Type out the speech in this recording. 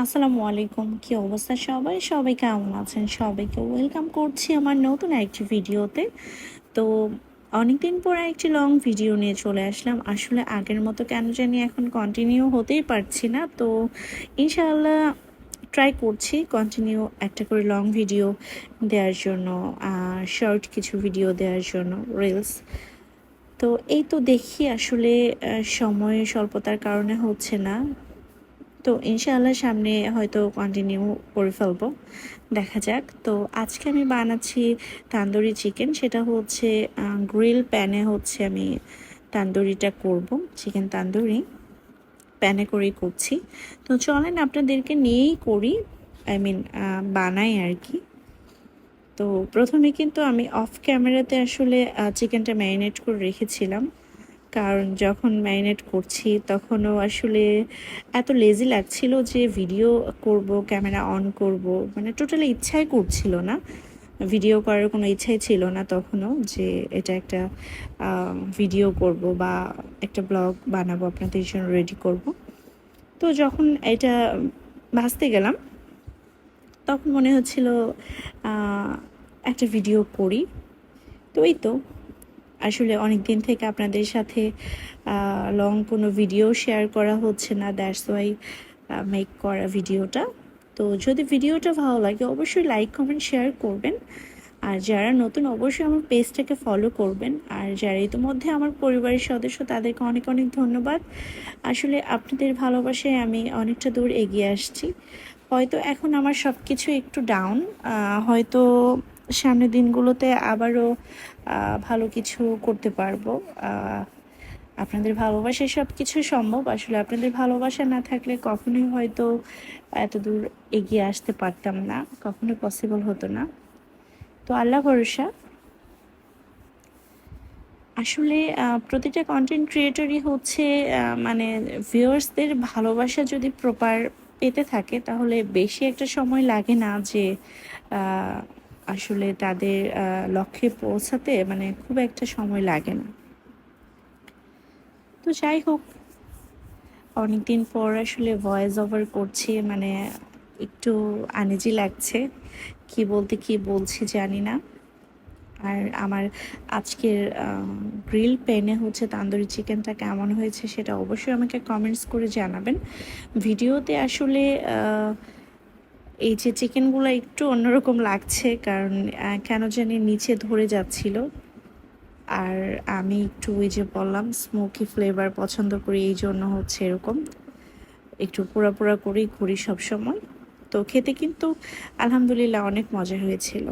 আসসালামু আলাইকুম। কি অবস্থা সবাই? সবাই কেমন আছেন? সবাইকে ওয়েলকাম করছি আমার নতুন একটি ভিডিওতে। তো অনেকদিন পর একটি লং ভিডিও নিয়ে চলে আসলাম। আসলে আগের মতো কেন জানি এখন কন্টিনিউ হতেই পারছি না। তো ইনশাআল্লাহ ট্রাই করছি কন্টিনিউ একটা করে লং ভিডিও দেওয়ার জন্য শর্ট কিছু ভিডিও দেওয়ার জন্য রিলস তো এই তো দেখি আসলে সময় স্বল্পতার কারণে হচ্ছে না। তো ইনশাআল্লাহ সামনে হয়তো কন্টিনিউ করে ফেলব। দেখা যাক। তো আজকে আমি বানাচ্ছি তান্দুরি চিকেন সেটা হচ্ছে গ্রিল প্যানে হচ্ছে আমি তান্দুরিটা করব চিকেন তান্দুরি। প্যানে করেই করছি। তো চলেন আপনাদেরকে নিয়েই করি আই মিন বানাই আর কি। তো প্রথমে কিন্তু আমি অফ ক্যামেরাতে আসলে চিকেনটা ম্যারিনেট করে রেখেছিলাম। কারণ যখন ম্যারিনেট করছি তখনও আসলে এত লেজি লাগছিল যে ভিডিও করব ক্যামেরা অন করব মানে টোটালি ইচ্ছাই করছিল না। ভিডিও করার কোনো ইচ্ছাই ছিল না তখনও যে এটা একটা ভিডিও করব বা একটা ব্লগ বানাবো, আপনাদের জন্য রেডি করব। তো যখন এটা ভাজতে গেলাম, তখন মনে হচ্ছিল একটা ভিডিও করি। তো এই তো আসলে অনেক দিন থেকে আপনাদের সাথে লং কোনো ভিডিও শেয়ার করা হচ্ছে না দ্যাটস ওয়াই মেক করা ভিডিওটা তো যদি ভিডিওটা ভালো লাগে, অবশ্যই লাইক কমেন্ট শেয়ার করবেন। আর যারা নতুন, অবশ্যই আমার পেজটাকে ফলো করবেন। আর যারা ইতিমধ্যে আমার পরিবারের সদস্য, তাদেরকে অনেক অনেক ধন্যবাদ। আসলে আপনাদের ভালোবাসায় আমি অনেকটা দূর এগিয়ে আসছি। হয়তো এখন আমার সব কিছু একটু ডাউন হয়তো সামনের দিনগুলোতে আবারও ভালো কিছু করতে পারব। আপনাদের ভালোবাসায় সব কিছু সম্ভব। আসলে আপনাদের ভালোবাসা না থাকলে কখনোই হয়তো এত দূর এগিয়ে আসতে পারতাম না। কখনোই পসিবল হতো না। তো আল্লাহ ভরসা। আসলে প্রতিটা কন্টেন্ট ক্রিয়েটরই হচ্ছে মানে ভিউয়ার্সদের ভালোবাসা যদি প্রপার পেতে থাকে, তাহলে বেশি একটা সময় লাগে না যে আসলে তাদের লক্ষ্যে পৌঁছাতে মানে খুব একটা সময় লাগে না। তো যাই হোক, অনেকদিন পর আসলে ভয়েস ওভার করছি মানে একটু আনিজি লাগছে। কি বলতে কি বলছি জানি না। আর আমার আজকের গ্রিল প্যানে হচ্ছে তান্দুরি চিকেনটা কেমন হয়েছে সেটা অবশ্যই আমাকে কমেন্টস করে জানাবেন। ভিডিওতে আসলে এই যে চিকেনগুলো একটু অন্যরকম লাগছে, কারণ কেন জানি নিচে ধরে যাচ্ছিল। আর আমি একটু ওই যে বললাম স্মোকি ফ্লেভার পছন্দ করি, এই জন্য হচ্ছে এরকম। একটু পোড়া পোড়া করেই করি সবসময়। তো খেতে কিন্তু আলহামদুলিল্লাহ অনেক মজা হয়েছিল।